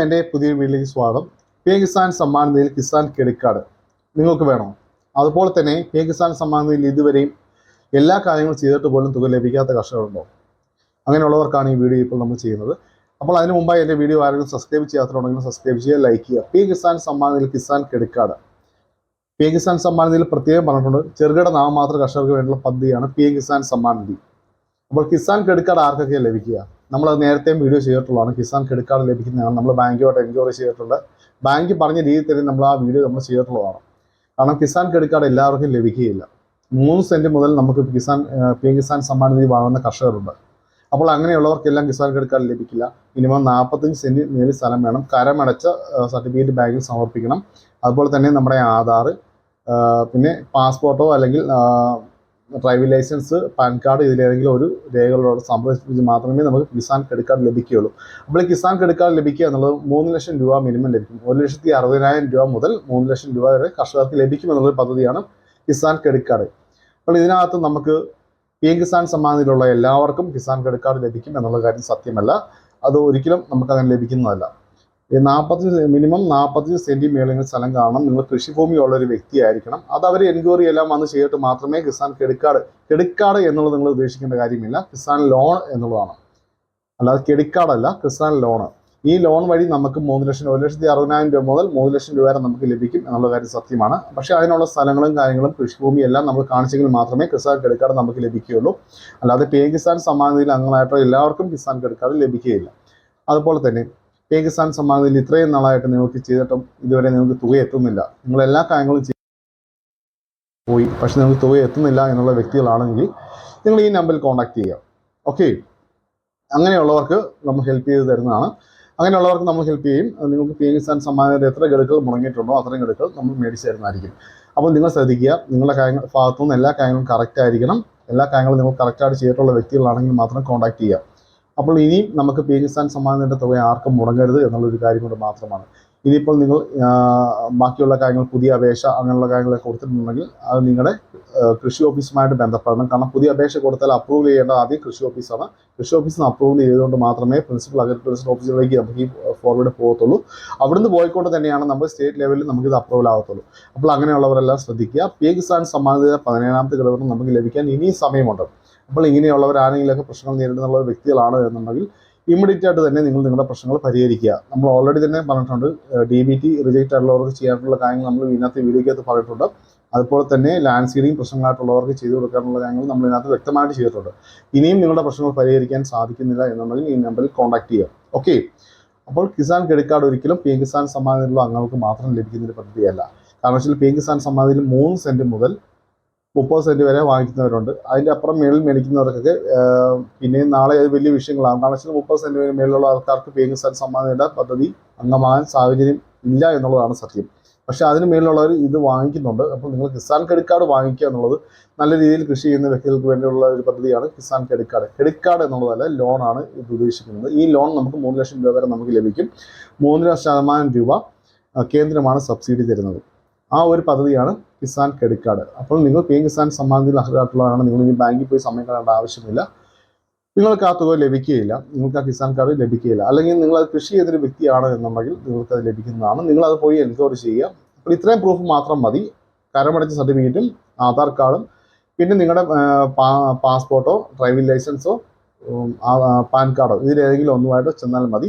എന്റെ പുതിയ വീട്ടിലേക്ക് സ്വാഗതം. പി എം കിസാൻ സമ്മാൻ നിധിയിൽ കിസാൻ ക്രെഡിറ്റ് കാർഡ് നിങ്ങൾക്ക് വേണോ? അതുപോലെ തന്നെ പി എം കിസാൻ സമ്മാൻ നിധിയിൽ ഇതുവരെയും എല്ലാ കാര്യങ്ങളും ചെയ്തിട്ട് പോലും തുക ലഭിക്കാത്ത കർഷകരുണ്ടോ? അങ്ങനെയുള്ളവർക്കാണ് ഈ വീഡിയോ ഇപ്പോൾ നമ്മൾ ചെയ്യുന്നത്. അപ്പോൾ അതിന് മുമ്പായി എന്റെ വീഡിയോ ആരെങ്കിലും സബ്സ്ക്രൈബ് ചെയ്യാത്തതുണ്ടെങ്കിൽ സബ്സ്ക്രൈബ് ചെയ്യുക ലൈക്ക് ചെയ്യുക. പി എം കിസാൻ സമ്മാൻ നിധിയിൽ Kisan credit card P M Kisan Samman നിധിയിൽ പ്രത്യേകം പറഞ്ഞിട്ടുണ്ട് ചെറുകിട നാമമാത്ര കർഷകർക്ക് വേണ്ടിയുള്ള പദ്ധതിയാണ് പി എം കിസാൻ സമ്മാൻ നിധി. അപ്പോൾ കിസാൻ ക്രെഡിറ്റ് കാർഡ് ആർക്കൊക്കെയാണ് ലഭിക്കുക? നമ്മൾ നേരത്തെയും വീഡിയോ ചെയ്തിട്ടുള്ളതാണ്. കിസാൻ ക്രെഡിറ്റ് കാർഡ് ലഭിക്കുന്നതാണ്. നമ്മൾ ബാങ്കുമായിട്ട് എൻക്വയറി ചെയ്തിട്ടുണ്ട്. ബാങ്ക് പറഞ്ഞ രീതിയിൽ തന്നെ നമ്മൾ ആ വീഡിയോ നമ്മൾ ചെയ്തിട്ടുള്ളതാണ്. കാരണം കിസാൻ ക്രെഡിറ്റ് കാർഡ് എല്ലാവർക്കും ലഭിക്കുകയില്ല. മൂന്ന് സെന്റ് മുതൽ നമുക്ക് കിസാൻ പി എം കിസാൻ സമ്മാന നിധി വാങ്ങുന്ന കർഷകരുണ്ട്. അപ്പോൾ അങ്ങനെയുള്ളവർക്കെല്ലാം കിസാൻ ക്രെഡിറ്റ് കാർഡ് ലഭിക്കില്ല. മിനിമം നാൽപ്പത്തഞ്ച് സെന്റ് നേരിൽ സ്ഥലം വേണം. കരമടച്ച സർട്ടിഫിക്കറ്റ് ബാങ്കിൽ സമർപ്പിക്കണം. അതുപോലെ തന്നെ നമ്മുടെ ആധാർ പിന്നെ പാസ്പോർട്ടോ അല്ലെങ്കിൽ ഡ്രൈവിംഗ് ലൈസൻസ് പാൻ കാർഡ് ഇതിലേതെങ്കിലും ഒരു രേഖകളോട് സംരക്ഷിച്ച് മാത്രമേ നമുക്ക് കിസാൻ ക്രെഡിറ്റ് കാർഡ് ലഭിക്കുകയുള്ളൂ. അപ്പോൾ കിസാൻ ക്രെഡിറ്റ് കാർഡ് ലഭിക്കുക എന്നുള്ളത് മൂന്ന് ലക്ഷം രൂപ മിനിമം ലഭിക്കും. ഒരു ലക്ഷത്തി അറുപതിനായിരം രൂപ മുതൽ മൂന്ന് ലക്ഷം രൂപ വരെ കർഷകർക്ക് ലഭിക്കും എന്നുള്ളൊരു പദ്ധതിയാണ് കിസാൻ ക്രെഡിറ്റ് കാർഡ്. അപ്പോൾ ഇതിനകത്ത് നമുക്ക് പി എം കിസാൻ സമ്മാനത്തിലുള്ള എല്ലാവർക്കും കിസാൻ ക്രെഡിറ്റ് കാർഡ് ലഭിക്കും എന്നുള്ള കാര്യം സത്യമല്ല. അത് ഒരിക്കലും നമുക്ക് അങ്ങനെ ലഭിക്കുന്നതല്ല. ഈ നാൽപ്പത്തഞ്ച് മിനിമം നാൽപ്പത്തഞ്ച് സെന്റി മേളിൽ സ്ഥലം കാണണം. നിങ്ങൾ കൃഷിഭൂമിയുള്ള ഒരു വ്യക്തിയായിരിക്കണം. അത് അവർ എൻക്വയറി എല്ലാം വന്ന് ചെയ്തിട്ട് മാത്രമേ Kisan credit card credit card എന്നുള്ളത് നിങ്ങൾ ഉദ്ദേശിക്കേണ്ട കാര്യമില്ല. കിസാൻ ലോൺ എന്നുള്ളതാണ്. അല്ലാതെ ക്രെഡിറ്റ് കാർഡല്ല കിസാൻ ലോൺ ഈ ലോൺ വഴി നമുക്ക് മൂന്ന് ലക്ഷം ഒരു ലക്ഷത്തി അറുപതിനായിരം രൂപ മുതൽ മൂന്ന് ലക്ഷം രൂപ വരെ നമുക്ക് ലഭിക്കും എന്നുള്ള കാര്യം സത്യമാണ്. പക്ഷേ അതിനുള്ള സ്ഥലങ്ങളും കാര്യങ്ങളും കൃഷിഭൂമി എല്ലാം നമ്മൾ കാണിച്ചെങ്കിൽ മാത്രമേ കിസാൻ ക്രെഡിറ്റ് കാർഡ് നമുക്ക് ലഭിക്കുകയുള്ളൂ. അല്ലാതെ പി കിസാൻ സമ്മാനത്തിൽ അംഗമായിട്ടോ എല്ലാവർക്കും കിസാൻ ക്രെഡിറ്റ് കാർഡ് ലഭിക്കുകയില്ല. അതുപോലെ തന്നെ എം കിസാൻ സമ്മാനത്തിൽ ഇത്രയും നാളായിട്ട് നിങ്ങൾക്ക് ചെയ്തിട്ടും ഇതുവരെ നിങ്ങൾക്ക് തുക എത്തുന്നില്ല. നിങ്ങൾ എല്ലാ കാര്യങ്ങളും പോയി. പക്ഷെ നിങ്ങൾക്ക് തുക എത്തുന്നില്ല എന്നുള്ള വ്യക്തികളാണെങ്കിൽ നിങ്ങൾ ഈ നമ്പറിൽ കോൺടാക്ട് ചെയ്യുക. ഓക്കെ അങ്ങനെയുള്ളവർക്ക് നമ്മൾ ഹെൽപ്പ് ചെയ്ത് തരുന്നതാണ്. അങ്ങനെയുള്ളവർക്ക് നമ്മൾ ഹെൽപ്പ് ചെയ്യും. നിങ്ങൾക്ക് പി കിസാൻ സമ്മാനത്തിൽ എത്ര ഗഡുക്കൾ മുടങ്ങിയിട്ടുണ്ടോ അത്രയും ഗഡുക്കൾ നമ്മൾ മേടിച്ച് തരുന്നതായിരിക്കും അപ്പോൾ നിങ്ങൾ ശ്രദ്ധിക്കുക നിങ്ങളുടെ കാര്യങ്ങൾ ഭാഗത്തുനിന്ന് എല്ലാ കാര്യങ്ങളും കറക്റ്റ് ആയിരിക്കണം. എല്ലാ കാര്യങ്ങളും നിങ്ങൾ കറക്റ്റായിട്ട് ചെയ്തിട്ടുള്ള വ്യക്തികളാണെങ്കിൽ മാത്രം കോൺടാക്ട് ചെയ്യുക. അപ്പോൾ ഇനിയും നമുക്ക് പി എം കിസാൻ സമ്മാനത്തിന്റെ തുക ആർക്കും മുടങ്ങരുത് എന്നുള്ളൊരു കാര്യം കൊണ്ട് മാത്രമാണ്. ഇനിയിപ്പോൾ നിങ്ങൾ ബാക്കിയുള്ള കാര്യങ്ങൾ പുതിയ അപേക്ഷ അങ്ങനെയുള്ള കാര്യങ്ങളൊക്കെ കൊടുത്തിട്ടുണ്ടെങ്കിൽ അത് നിങ്ങളുടെ കൃഷി ഓഫീസുമായിട്ട് ബന്ധപ്പെടണം. കാരണം പുതിയ അപേക്ഷ കൊടുത്താൽ അപ്രൂവ് ചെയ്യേണ്ട ആദ്യം കൃഷി ഓഫീസാണ്. കൃഷി ഓഫീസിൽ നിന്ന് അപ്രൂവ് ചെയ്തുകൊണ്ട് മാത്രമേ പ്രിൻസിപ്പൽ അഗ്രികൾച്ചർ ഓഫീസിലേക്ക് നമുക്ക് ഈ ഫോർവേഡ് പോകത്തുള്ളൂ. അവിടുന്ന് പോയിക്കൊണ്ട് തന്നെയാണ് നമ്മൾ സ്റ്റേറ്റ് ലെവലിൽ നമുക്ക് ഇത് അപ്രൂവൽ ആകത്തുള്ളൂ. അപ്പോൾ അങ്ങനെയുള്ളവരെല്ലാം ശ്രദ്ധിക്കുക. പി കിസാൻ സമ്മാനിത പതിനേഴാമത്തെ ഘടകം നമുക്ക് ലഭിക്കാൻ ഇനിയും സമയമുണ്ട്. അപ്പോൾ ഇങ്ങനെയുള്ളവർ ആരെങ്കിലുമൊക്കെ പ്രശ്നങ്ങൾ നേരിടുന്നുള്ള വ്യക്തികളാണ് എന്നുണ്ടെങ്കിൽ ഇമ്മീഡിയറ്റ് ആയിട്ട് തന്നെ നിങ്ങൾ നിങ്ങളുടെ പ്രശ്നങ്ങൾ പരിഹരിക്കുക. നമ്മൾ ഓൾറെഡി തന്നെ പറഞ്ഞിട്ടുണ്ട് ഡി ബി ടി റിജക്റ്റ് ആയിട്ടുള്ളവർക്ക് ചെയ്യാനുള്ള കാര്യങ്ങൾ നമ്മൾ ഇതിനകത്ത് വീഡിയോക്കകത്ത് പറഞ്ഞിട്ടുണ്ട്. അതുപോലെ തന്നെ ലാൻഡ് സീഡിങ് പ്രശ്നങ്ങളായിട്ടുള്ളവർക്ക് ചെയ്തു കൊടുക്കാനുള്ള കാര്യങ്ങൾ നമ്മൾ ഇതിനകത്ത് വ്യക്തമായിട്ട് ചെയ്തിട്ടുണ്ട്. ഇനിയും നിങ്ങളുടെ പ്രശ്നങ്ങൾ പരിഹരിക്കാൻ സാധിക്കുന്നില്ല എന്നുണ്ടെങ്കിൽ ഈ നമ്പറിൽ കോൺടാക്ട് ചെയ്യുക. ഓക്കെ അപ്പോൾ കിസാൻ ക്രെഡിറ്റ് കാർഡ് ഒരിക്കലും പി എം കിസാൻ സമ്മാനത്തിലുള്ള അംഗങ്ങൾക്ക് മാത്രം ലഭിക്കുന്ന ഒരു പദ്ധതിയല്ല കാരണം വെച്ചാൽ പി എം കിസാൻ സമ്മാനത്തിൽ മൂന്ന് സെന്റ് മുതൽ മുപ്പത് സെന്റ് വരെ വാങ്ങിക്കുന്നവരുണ്ട്. അതിന്റെ അപ്പുറം മേളിൽ മേടിക്കുന്നവർക്കൊക്കെ പിന്നെയും നാളെ അത് വലിയ വിഷയങ്ങളാകും കാരണം വെച്ചാൽ മുപ്പത് സെന്റ് വരെ മേളിലുള്ള ആൾക്കാർക്ക് പി സ്ഥലം സമ്മാനം നേടാൻ പദ്ധതി അംഗമാകാൻ സാഹചര്യം ഇല്ല എന്നുള്ളതാണ് സത്യം. പക്ഷേ അതിന് മേളിലുള്ളവർ ഇത് വാങ്ങിക്കുന്നുണ്ട്. അപ്പോൾ നിങ്ങൾ കിസാൻ ക്രെഡിറ്റ് കാർഡ് വാങ്ങിക്കുക എന്നുള്ളത് നല്ല രീതിയിൽ കൃഷി ചെയ്യുന്ന വ്യക്തികൾക്ക് വേണ്ടിയുള്ള ഒരു പദ്ധതിയാണ് Kisan credit card. Credit card എന്നുള്ളതല്ല ലോണാണ് ഇത് ഉദ്ദേശിക്കുന്നത്. ഈ ലോൺ നമുക്ക് മൂന്ന് ലക്ഷം രൂപ വരെ നമുക്ക് ലഭിക്കും. മൂന്നര ശതമാനം രൂപ കേന്ദ്രമാണ് സബ്സിഡി തരുന്നത്. ആ ഒരു പദ്ധതിയാണ് കിസാൻ ക്രെഡിറ്റ് കാർഡ് അപ്പോൾ നിങ്ങൾ പി എം കിസാൻ സമ്മാനത്തിൽ അർഹരായിട്ടുള്ളതാണ് നിങ്ങൾ ഇനി ബാങ്കിൽ പോയി സമയം കളയേണ്ട ആവശ്യമില്ല. നിങ്ങൾക്ക് ആ തുക ലഭിക്കുകയില്ല. നിങ്ങൾക്ക് ആ കിസാൻ കാർഡ് ലഭിക്കുകയില്ല. അല്ലെങ്കിൽ നിങ്ങൾ അത് കൃഷി ചെയ്തൊരു വ്യക്തിയാണ് എന്നുണ്ടെങ്കിൽ നിങ്ങൾക്ക് അത് ലഭിക്കുന്നതാണ്. നിങ്ങൾ അത് പോയി എൻക്വയറി ചെയ്യുക. അപ്പോൾ ഇത്രയും പ്രൂഫ് മാത്രം മതി. കരമടച്ച സർട്ടിഫിക്കറ്റും ആധാർ കാർഡും പിന്നെ നിങ്ങളുടെ പാസ്പോർട്ടോ ഡ്രൈവിംഗ് ലൈസൻസോ പാൻ കാർഡോ ഇതിലേതെങ്കിലും ഒന്നുമായിട്ട് ചെന്നാൽ മതി.